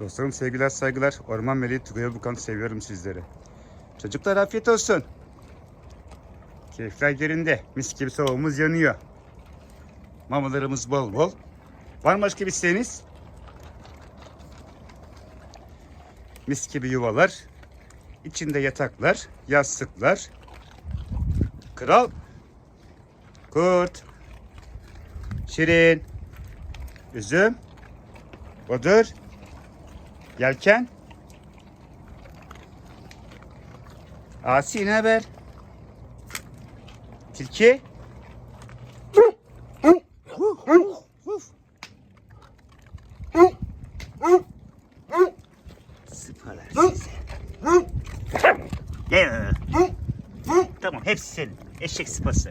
Dostlarım sevgiler saygılar. Orman Meleği Tugay'a Bukan seviyorum sizleri. Çocuklar afiyet olsun. Keyifler yerinde. Mis gibi soğuğumuz yanıyor. Mamalarımız bol bol. Var mı başka bir isteğiniz? Mis gibi yuvalar. İçinde yataklar, yastıklar. Kral. Kurt. Şirin. Üzüm. Bodur. Yelken. Asi ne haber? Tilki. Sıpalar size. Tamam hepsi senin. Eşek sıpası.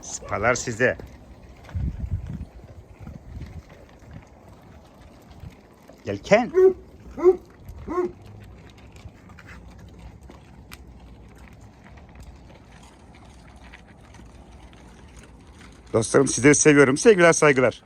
Sıpalar size. Yelken. Dostlarım sizleri seviyorum. Sevgiler saygılar.